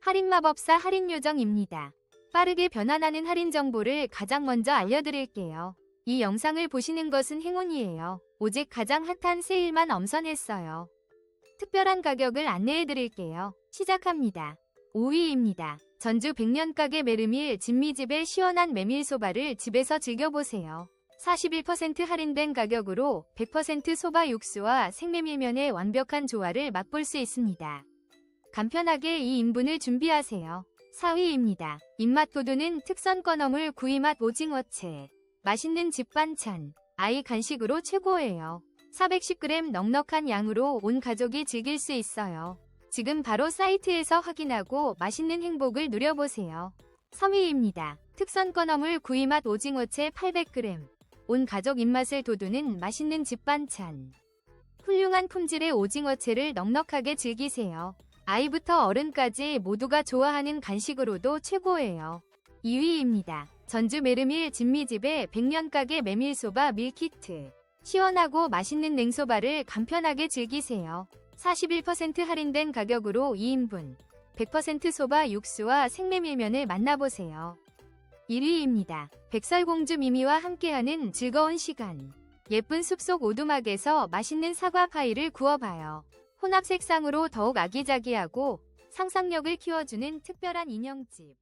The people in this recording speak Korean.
할인마법사 할인요정입니다. 빠르게 변환하는 할인 정보를 가장 먼저 알려드릴게요. 이 영상을 보시는 것은 행운이에요. 오직 가장 핫한 세일만 엄선했어요. 특별한 가격을 안내해드릴게요. 시작합니다. 5위입니다. 전주 백년가게 메르밀 진미집의 시원한 메밀소바를 집에서 즐겨보세요. 41% 할인된 가격으로 100% 소바 육수와 생메밀면의 완벽한 조화를 맛볼 수 있습니다. 간편하게 2인분을 준비하세요. 4위입니다. 입맛 돋우는 특선 건어물 구이맛 오징어채. 맛있는 집 반찬. 아이 간식으로 최고예요. 410g 넉넉한 양으로 온 가족이 즐길 수 있어요. 지금 바로 사이트에서 확인하고 맛있는 행복을 누려보세요. 3위입니다. 특선 건어물 구이맛 오징어채 800g. 온 가족 입맛을 돋우는 맛있는 집 반찬. 훌륭한 품질의 오징어채를 넉넉하게 즐기세요. 아이부터 어른까지 모두가 좋아하는 간식으로도 최고예요. 2위입니다. 전주 메르밀 진미집의 백년가게 메밀소바 밀키트. 시원하고 맛있는 냉소바를 간편하게 즐기세요. 41% 할인된 가격으로 2인분. 100% 소바 육수와 생메밀면을 만나보세요. 1위입니다. 백설공주 미미와 함께하는 즐거운 시간. 예쁜 숲속 오두막에서 맛있는 사과 파이를 구워봐요. 혼합 색상으로 더욱 아기자기하고 상상력을 키워주는 특별한 인형집.